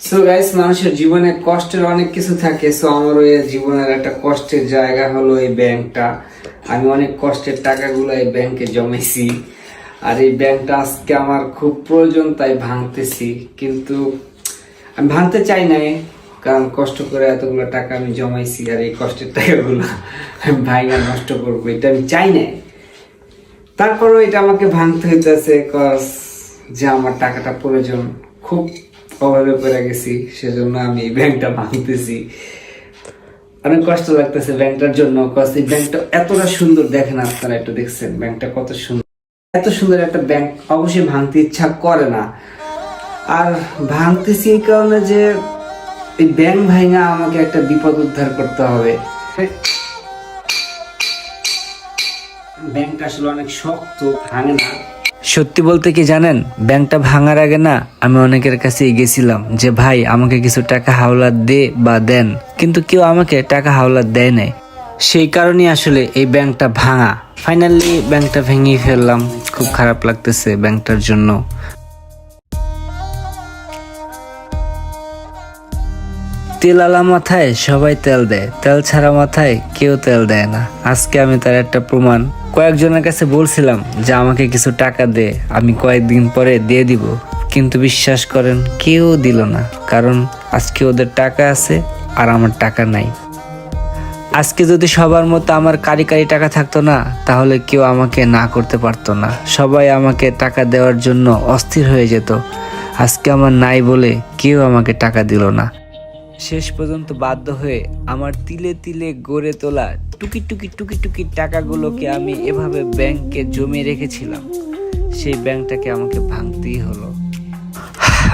So guys মানুষের জীবনে কষ্টের অনেক কিছু থাকে। সো আমার ওই জীবনের একটা কষ্টের জায়গা হলো এই ব্যাংকটা। আমি অনেক কষ্টের টাকাগুলো এই ব্যাংকে জমাইছি। আর এই ব্যাংকটা আজকে আমার খুব প্রয়োজন, তাই ভাঙতেছি। কিন্তু আমি ভাঙতে চাই নাই, কারণ কষ্ট করে এতগুলো টাকা আমি জমাইছি আর এই কষ্টের টাকাগুলো আমি ভাইয়া নষ্ট করব, এটা আমি চাই নাই। তারপরেও এটা আমাকে ভাঙতে হইতেছে কজ যে আমার টাকাটা প্রয়োজন, খুব গেছি, সেজন্য আমি ব্যাংকটা ভাঙতেছি। অনেক কষ্ট লাগতেছে ব্যাংকটার জন্য ব্যাংকটা এতটা সুন্দর, দেখেন আপনারা একটু দেখছেন, ব্যাংকটা কত সুন্দর। এত সুন্দর একটা ব্যাংক, অবশ্যই ভাঙতে ইচ্ছা করে না। আর ভাঙতেছি এই কারণে যে, এই ব্যাংক ভাঙা আমাকে একটা বিপদ উদ্ধার করতে হবে। ব্যাংকটা আসলে অনেক শক্ত, ভাঙে না। সত্যি বলতে কি জানেন? ব্যাংকটা ভাঙার আগে না আমি অনেকের কাছে গেছিলাম যে, ভাই, আমাকে কিছু টাকা হাওলা দে বা দেন। কিন্তু কেউ আমাকে টাকা হাওলা দেয় নাই। সেই কারণে আসলে এই ব্যাংকটা ভাঙা। ফাইনালি ব্যাংকটা ভেঙে ফেললাম। খুব খারাপ লাগতেছে ব্যাংকটার জন্য। তেল আলা মাথায় সবাই তেল দেয়। তেল ছাড়া মাথায় কেউ তেল দেয় না। আজকে আমি তার একটা প্রমাণ কয়েকজনের কাছে বলছিলাম যে আমাকে কিছু টাকা দে, আমি কয়েকদিন পরে দিয়ে দিব। কিন্তু বিশ্বাস করেন, কেউ দিল না। কারণ আজকে ওদের টাকা আছে আর আমার টাকা নাই। আজকে যদি সবার মতো আমার কারি কারি টাকা থাকতো না, তাহলে কেউ আমাকে না করতে পারতো না। সবাই আমাকে টাকা দেওয়ার জন্য অস্থির হয়ে যেত। আজকে আমার নাই বলে কেউ আমাকে টাকা দিল না। শেষ পর্যন্ত বাধ্য হয়ে আমার তিলে তিলে গড়ে তোলা টুকি টুকি টুকি টুকি টাকাগুলোকে আমি এভাবে ব্যাংকে জমিয়ে রেখেছিলাম। সেই ব্যাংকটাকে আমাকে ভাঙতেই হলো।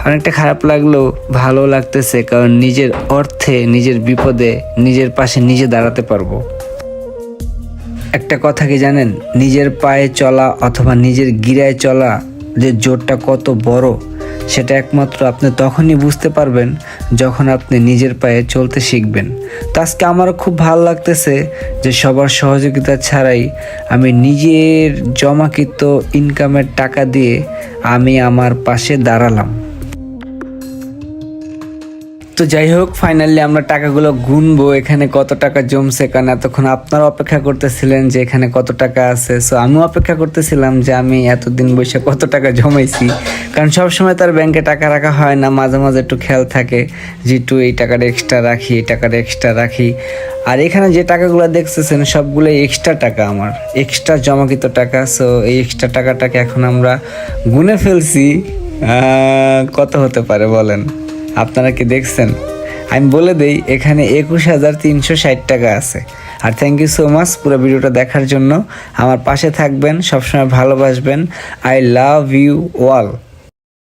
অনেকটা খারাপ লাগলেও ভালো লাগতেছে, কারণ নিজের অর্থে, নিজের বিপদে, নিজের পাশে নিজে দাঁড়াতে পারব। একটা কথা কি জানেন? নিজের পায়ে চলা অথবা নিজের গিরায় চলা যে জোরটা কত বড় সেটা একমাত্র আপনি তখনই বুঝতে পারবেন যখন আপনি নিজের পায়ে চলতে শিখবেন। তো আজকে আমারও খুব ভালো লাগতেছে যে সবার সহযোগিতা ছাড়াই আমি নিজের জমাকৃত ইনকামের টাকা দিয়ে আমি আমার পাশে দাঁড়ালাম। তো যাই হোক ফাইনালি আমরা টাকাগুলো গুনবো। এখানে কত টাকা জমছে কারণ এতক্ষণ আপনারা অপেক্ষা করতেছিলেন যে এখানে কত টাকা আছে। সো আমিও অপেক্ষা করতেছিলাম যে আমি এতদিন বসে কত টাকা জমাইছি। কারণ সবসময় তার ব্যাংকে টাকা রাখা হয় না, মাঝে মাঝে একটু খেয়াল থাকে যে একটু এই টাকাটা এক্সট্রা রাখি, এই টাকাটা এক্সট্রা রাখি। আর এখানে যে টাকাগুলো দেখতেছেন সবগুলো এক্সট্রা টাকা আমার। এক্সট্রা জমাকৃত টাকা। সো এই এক্সট্রা টাকাটাকে এখন আমরা গুনে ফেলছি। কত হতে পারে বলেন? আপনারা কি দেখছেন? আমি বলে দেই, এখানে একুশ হাজার তিনশো ষাট টাকা আছে। আর থ্যাংক ইউ সো মাচ পুরো ভিডিওটা দেখার জন্য। আমার পাশে থাকবেন, সবসময় ভালোবাসবেন। I love you wall